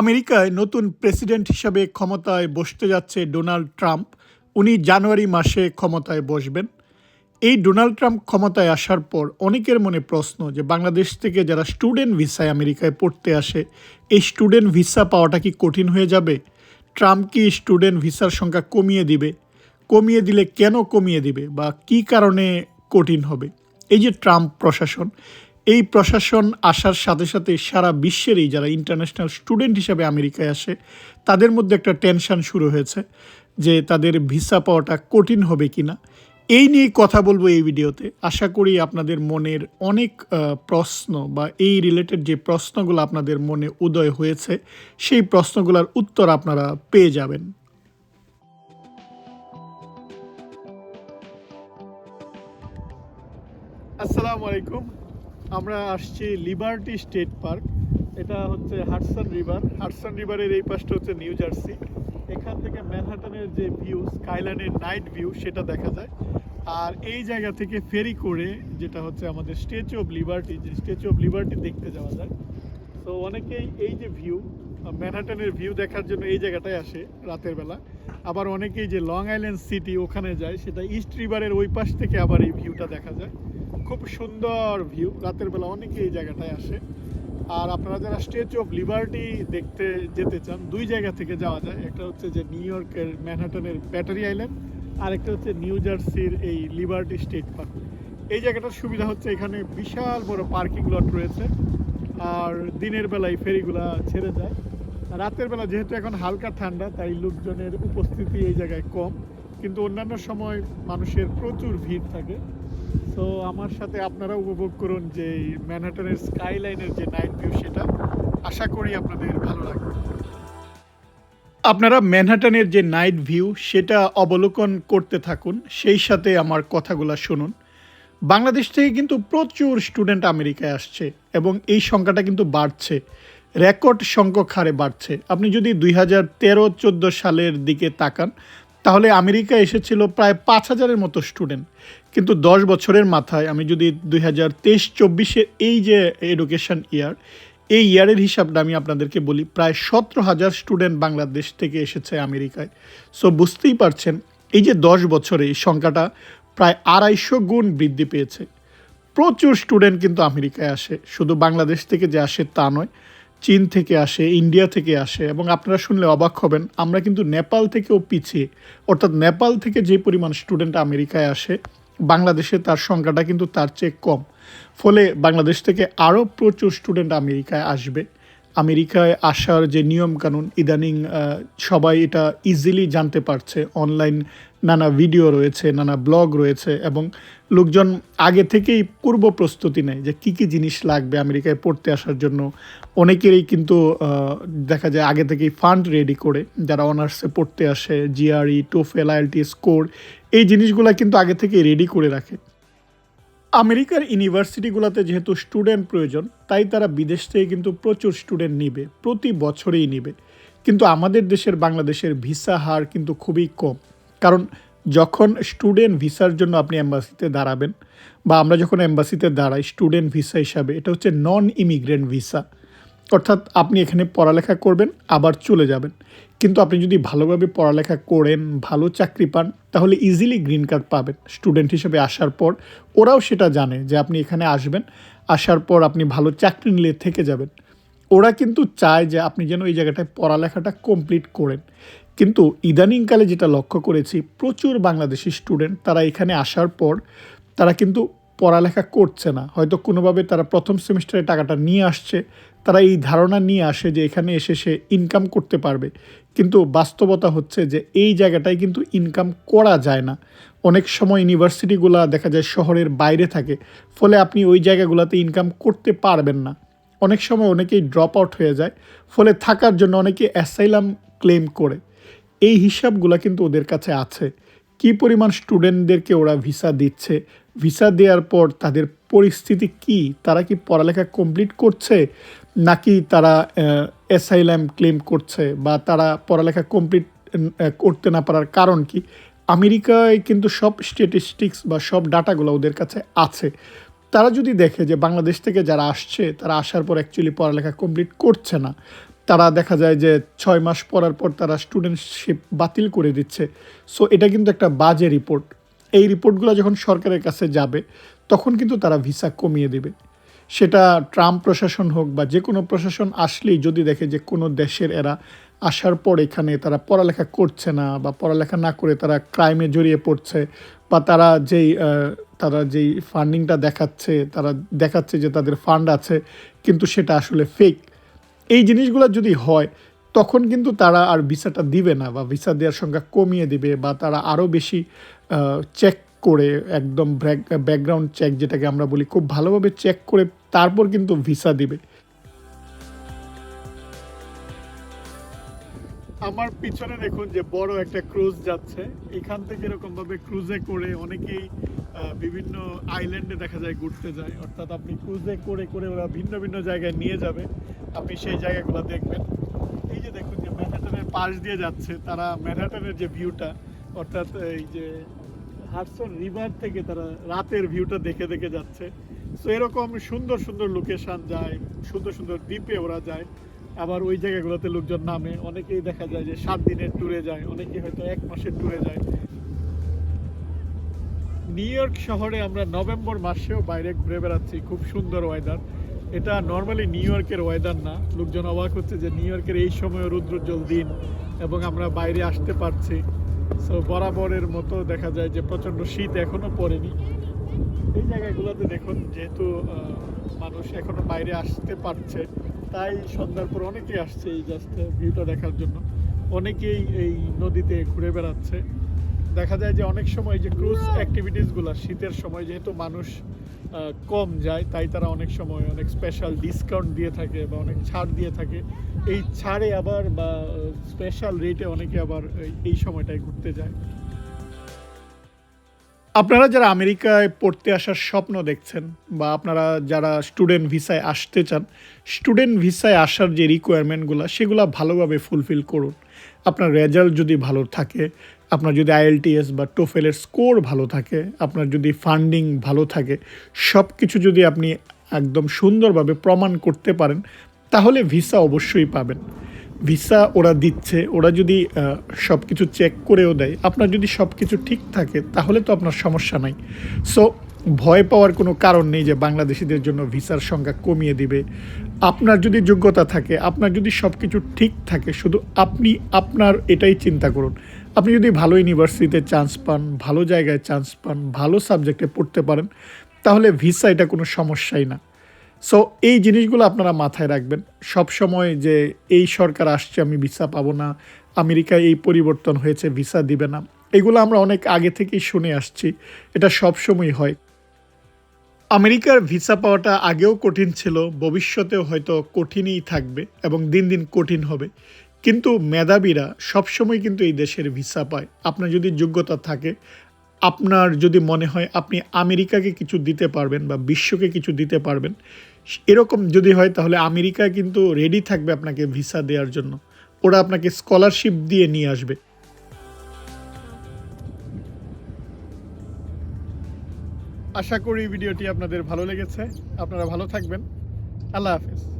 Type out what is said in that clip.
আমেরিকায় নতুন প্রেসিডেন্ট হিসাবে ক্ষমতায় বসতে যাচ্ছে ডোনাল্ড ট্রাম্প। উনি জানুয়ারি মাসে ক্ষমতায় বসবেন। এই ডোনাল্ড ট্রাম্প ক্ষমতায় আসার পর অনেকের মনে প্রশ্ন যে বাংলাদেশ থেকে যারা স্টুডেন্ট ভিসায় আমেরিকায় পড়তে আসে, এই স্টুডেন্ট ভিসা পাওয়াটা কি কঠিন হয়ে যাবে? ট্রাম্প কি স্টুডেন্ট ভিসার সংখ্যা কমিয়ে দিবে? কমিয়ে দিলে কেন কমিয়ে দিবে বা কি কারণে কঠিন হবে? এই যে ট্রাম্প প্রশাসন এই প্রশাসন আসার সাথে সাথে সারা বিশ্বেরই যারা ইন্টারন্যাশনাল স্টুডেন্ট হিসাবে আমেরিকায় আসে, তাদের মধ্যে একটা টেনশন শুরু হয়েছে যে তাদের ভিসা পাওয়াটা কঠিন হবে কি না এই নিয়ে কথা বলব এই ভিডিওতে। আশা করি আপনাদের মনের অনেক প্রশ্ন বা এই রিলেটেড যে প্রশ্নগুলো আপনাদের মনে উদয় হয়েছে, সেই প্রশ্নগুলোর উত্তর আপনারা পেয়ে যাবেন। আসসালামু আলাইকুম। আমরা আসছি লিবার্টি স্টেট পার্ক এটা হচ্ছে হাডসন রিভার হাডসন রিভারের এই পাশটা হচ্ছে নিউ জার্সি এখান থেকে ম্যানহাটনের যে ভিউ স্কাইল্যান্ডের নাইট ভিউ সেটা দেখা যায়। আর এই জায়গা থেকে ফেরি করে, যেটা হচ্ছে আমাদের স্ট্যাচু অফ লিবার্টি যে স্ট্যাচু অফ লিবার্টি দেখতে যাওয়া যায়। তো অনেকেই এই যে ভিউ ম্যানহাটনের ভিউ দেখার জন্য এই জায়গাটায় আসে রাতের বেলা। আবার অনেকেই যে লং আইল্যান্ড সিটি ওখানে যায়, সেটা ইস্ট রিভারের ওই পাশ থেকে আবার এই ভিউটা দেখা যায়। খুব সুন্দর ভিউ রাতের বেলা অনেকে এই জায়গাটায় আসে। আর আপনারা যারা স্ট্যাচু অফ লিবার্টি দেখতে যেতে চান, দুই জায়গা থেকে যাওয়া যায়। একটা হচ্ছে যে নিউ ইয়র্কের ম্যানহাটনের ব্যাটারি আইল্যান্ড আর একটা হচ্ছে নিউ জার্সির এই লিবার্টি স্টেট পার্ক এই জায়গাটার সুবিধা হচ্ছে এখানে বিশাল বড় পার্কিং লট রয়েছে, আর দিনের বেলায় ফেরিগুলা ছেড়ে যায়। রাতের বেলা যেহেতু এখন হালকা ঠান্ডা, তাই লোকজনের উপস্থিতি এই জায়গায় কম। কিন্তু অন্যান্য সময় মানুষের প্রচুর ভিড় থাকে। তো আমার সাথে আপনারা উপভোগ করুন যে ম্যানহাটনের স্কাইলাইনের যে নাইট ভিউ সেটা। আশা করি আপনাদের ভালো লাগবে। আপনারা ম্যানহাটনের যে নাইট ভিউ সেটা অবলোকন করতে থাকুন, সেই সাথে আমার কথাগুলো শুনুন। বাংলাদেশ থেকে কিন্তু প্রচুর স্টুডেন্ট আমেরিকায় আসছে এবং এই সংখ্যাটা কিন্তু বাড়ছে। রেকর্ড সংখ্যক হারে বাড়ছে। আপনি যদি দুই হাজার তেরো, চোদ্দ সালের দিকে তাকান তাহলে আমেরিকা এসেছিল প্রায় পাঁচ হাজারের মতো স্টুডেন্ট। কিন্তু দশ বছরের মাথায় আমি যদি দুই হাজার তেইশ চব্বিশের এই যে এডুকেশন ইয়ার এই ইয়ারের হিসাবটা আমি আপনাদেরকে বলি, প্রায় সতেরো হাজার স্টুডেন্ট বাংলাদেশ থেকে এসেছে আমেরিকায়। সো বুঝতেই পারছেন, এই যে দশ বছরে এই সংখ্যাটা প্রায় আড়াইশো গুণ বৃদ্ধি পেয়েছে। প্রচুর স্টুডেন্ট কিন্তু আমেরিকায় আসে, শুধু বাংলাদেশ থেকে যে আসে তা নয় চীন থেকে আসে, ইন্ডিয়া থেকে আসে এবং আপনারা শুনলে অবাক হবেন, আমরা কিন্তু নেপাল থেকেও পিছিয়ে। অর্থাৎ নেপাল থেকে যে পরিমাণ স্টুডেন্ট আমেরিকায় আসে, বাংলাদেশে তার সংখ্যাটা কিন্তু তার চেয়ে কম। ফলে বাংলাদেশ থেকে আরও প্রচুর স্টুডেন্ট আমেরিকায় আসবে। আমেরিকায় আসার যে নিয়মকানুন, ইদানিং সবাই এটা ইজিলি জানতে পারছে। অনলাইন নানা ভিডিও রয়েছে, নানা ব্লগ রয়েছে এবং লোকজন আগে থেকেই পূর্ব প্রস্তুতি নেয় যে কী কী জিনিস লাগবে আমেরিকায় পড়তে আসার জন্য। অনেকেরই কিন্তু দেখা যায় আগে থেকেই ফান্ড রেডি করে, যারা অনার্সে পড়তে আসে জিআরই টোফেল আইএলটি স্কোর এই জিনিসগুলো কিন্তু আগে থেকেই রেডি করে রাখে। আমেরিকার ইউনিভার্সিটিগুলোতে যেহেতু স্টুডেন্ট প্রয়োজন, তাই তারা বিদেশ থেকে কিন্তু প্রচুর স্টুডেন্ট নিবে, প্রতি বছরেই নিবে। কিন্তু আমাদের দেশের বাংলাদেশের ভিসা হার কিন্তু খুবই কম। কারণ যখন স্টুডেন্ট ভিসার জন্য আপনি অ্যাম্বাসিতে দাঁড়াবেন বা আমরা যখন অ্যাম্বাসিতে দাঁড়াই, স্টুডেন্ট ভিসা হিসাবে, এটা হচ্ছে নন ইমিগ্রেন্ট ভিসা। অর্থাৎ আপনি এখানে পড়ালেখা করবেন, আবার চলে যাবেন। কিন্তু আপনি যদি ভালোভাবে পড়ালেখা করেন, ভালো চাকরি পান, তাহলে ইজিলি গ্রিন কার্ড পাবেন স্টুডেন্ট হিসেবে আসার পর। ওরাও সেটা জানে যে আপনি এখানে আসবেন, আসার পর আপনি ভালো চাকরি নিলে থেকে যাবেন। ওরা কিন্তু চায় যে আপনি যেন এই জায়গাটায় পড়ালেখাটা কমপ্লিট করেন। কিন্তু ইদানিংকালে যেটা লক্ষ্য করেছি, প্রচুর বাংলাদেশি স্টুডেন্ট তারা এখানে আসার পর তারা কিন্তু পড়ালেখা করছে না। হয়তো কোনোভাবে তারা প্রথম সেমিস্টারে টাকাটা নিয়ে আসছে তারা এই ধারণা নিয়ে আসে যে এখানে এসে সে ইনকাম করতে পারবে। কিন্তু বাস্তবতা হচ্ছে যে এই জায়গাটায় কিন্তু ইনকাম করা যায় না। অনেক সময় ইউনিভার্সিটিগুলো দেখা যায় শহরের বাইরে থাকে, ফলে আপনি ওই জায়গাগুলোতে ইনকাম করতে পারবেন না। অনেক সময় অনেকেই ড্রপ আউট হয়ে যায়, ফলে থাকার জন্য অনেকে অ্যাসাইলাম ক্লেম করে। এই হিসাবগুলো কিন্তু ওদের কাছে আছে। কি পরিমাণ স্টুডেন্টদেরকে ওরা ভিসা দিচ্ছে? ভিসা দেওয়ার পর তাদের পরিস্থিতি কি? তারা কি পড়ালেখা কমপ্লিট করছে? নাকি তারা অ্যাসাইলাম ক্লেম করছে বা তারা পড়ালেখা কমপ্লিট করতে না পারার কারণ কি? আমেরিকায় কিন্তু সব স্ট্যাটিস্টিক্স বা সব ডাটাগুলো ওদের কাছে আছে। তারা যদি দেখে যে বাংলাদেশ থেকে যারা আসছে, তারা আসার পর অ্যাকচুয়ালি পড়ালেখা কমপ্লিট করছে না তারা দেখা যায় যে ছয় মাস পড়ার পর তারা স্টুডেন্টশিপ বাতিল করে দিচ্ছে। সো এটা কিন্তু একটা বাজে রিপোর্ট এই রিপোর্টগুলো যখন সরকারের কাছে যাবে, তখন কিন্তু তারা ভিসা কমিয়ে দেবে। সেটা ট্রাম্প প্রশাসন হোক বা যে কোনো প্রশাসন আসলেই যদি দেখে যে কোনো দেশের এরা আসার পর এখানে তারা পড়ালেখা করছে না বা পড়ালেখা না করে তারা ক্রাইমে জড়িয়ে পড়ছে বা তারা যেই তারা যেই ফান্ডিংটা দেখাচ্ছে, তারা দেখাচ্ছে যে তাদের ফান্ড আছে, কিন্তু সেটা আসলে ফেক এই জিনিসগুলো যদি হয়, তখন কিন্তু তারা আর ভিসাটা দিবে না বা ভিসা দেওয়ার সংখ্যা কমিয়ে দিবে বা তারা আরও বেশি চেক করে একদম ব্যাকগ্রাউন্ড চেক যেটাকে আমরা বলি, খুব ভালোভাবে চেক করে তারপর কিন্তু ভিসা দিবে। আমার পিছনে দেখুন যে বড় একটা ক্রুজ যাচ্ছে। এখান থেকে এরকম ভাবে ক্রুজে করে অনেকেই বিভিন্ন আইল্যান্ডে দেখা যায় ঘুরতে যায়। অর্থাৎ আপনি ক্রুজে করে করে ওরা ভিন্ন ভিন্ন জায়গায় নিয়ে যাবে। আপনি সেই জায়গাগুলো দেখবেন। এই যে দেখুন যে ম্যানহাটনের পাশ দিয়ে যাচ্ছে, তারা ম্যানহাটনের যে ভিউটা অর্থাৎ এই যে হাডসন রিভার থেকে তারা রাতের ভিউটা দেখে দেখে যাচ্ছে। সো এরকম সুন্দর সুন্দর লোকেশন যায়, সুন্দর সুন্দর দ্বীপে ওরা যায়। আবার ওই জায়গাগুলোতে লোকজন নামে। অনেকেই দেখা যায় যে সাত দিনের ট্যুরে যায়, অনেকেই হয়তো এক মাসের ট্যুরে যায়। নিউ ইয়র্ক শহরে আমরা নভেম্বর মাসেও বাইরে ঘুরে বেড়াচ্ছি, খুব সুন্দর ওয়েদার এটা নর্মালি নিউ ইয়র্কের ওয়েদার না। লোকজন অবাক হচ্ছে যে নিউ ইয়র্কের এই সময় রৌদ্রোজ্জ্বল দিন এবং আমরা বাইরে আসতে পারছি। সো বরাবরের মতো দেখা যায় যে প্রচণ্ড শীত এখনও পড়েনি। এই জায়গাগুলোতে দেখুন, যেহেতু মানুষ এখনও বাইরে আসতে পারছে, তাই সন্ধ্যার পর অনেকেই আসছে এই জাস্ট ভিউটা দেখার জন্য। অনেকেই এই নদীতে ঘুরে বেড়াচ্ছে। দেখা যায় যে অনেক সময় যে ক্রুজ অ্যাক্টিভিটিসগুলো শীতের সময় যেহেতু মানুষ কম যায় তাই তারা অনেক সময় অনেক স্পেশাল ডিসকাউন্ট দিয়ে থাকে বা অনেক ছাড় দিয়ে থাকে। এই ছাড়ে আবার বা স্পেশাল রেটে অনেকে আবার এই- এই সময়টায় ঘুরতে যায়। আপনারা যারা আমেরিকায় পড়তে আসার স্বপ্ন দেখছেন বা আপনারা যারা স্টুডেন্ট ভিসায় আসতে চান স্টুডেন্ট ভিসায় আসার যে রিকোয়ারমেন্টগুলো সেগুলো ভালোভাবে ফুলফিল করুন। আপনার রেজাল্ট যদি ভালো থাকে আপনার যদি আইএলটিএস বা টোফেলের স্কোর ভালো থাকে, আপনার যদি ফান্ডিং ভালো থাকে সব কিছু যদি আপনি একদম সুন্দরভাবে প্রমাণ করতে পারেন, তাহলে ভিসা অবশ্যই পাবেন। ভিসা ওরা দিচ্ছে, ওরা যদি সব কিছু চেক করেও দেয়, আপনার যদি সব কিছু ঠিক থাকে, তাহলে তো আপনার সমস্যা নাই। সো ভয় পাওয়ার কোনো কারণ নেই যে বাংলাদেশিদের জন্য ভিসার সংখ্যা কমিয়ে দিবে। আপনার যদি যোগ্যতা থাকে, আপনার যদি সব কিছু ঠিক থাকে, শুধু আপনি আপনার এটাই চিন্তা করুন। আপনি যদি ভালো ইউনিভার্সিটিতে চান্স পান, ভালো জায়গায় চান্স পান, ভালো সাবজেক্টে পড়তে পারেন, তাহলে ভিসা এটা কোনো সমস্যাই না। সো এই জিনিসগুলো আপনারা মাথায় রাখবেন। সব সময় যে এই সরকার আসছে, আমি ভিসা পাবো না, আমেরিকায় এই পরিবর্তন হয়েছে ভিসা দিবে না, এগুলো আমরা অনেক আগে থেকেই শুনে আসছি, এটা সব সময় হয়। আমেরিকার ভিসা পাওয়াটা আগেও কঠিন ছিল, ভবিষ্যতেও হয়তো কঠিনই থাকবে এবং দিন দিন কঠিন হবে। কিন্তু মেধাবীরা সবসময় কিন্তু এই দেশের ভিসা পায়। আপনার যদি যোগ্যতা থাকে, আপনার যদি মনে হয় আপনি আমেরিকাকে কিছু দিতে পারবেন বা বিশ্বকে কিছু দিতে পারবেন, এরকম যদি হয় তাহলে আমেরিকা কিন্তু রেডি থাকবে আপনাকে ভিসা দেওয়ার জন্য। ওরা আপনাকে স্কলারশিপ দিয়ে নিয়ে আসবে। আশা করি ভিডিওটি আপনাদের ভালো লেগেছে। আপনারা ভালো থাকবেন। আল্লাহ হাফেজ।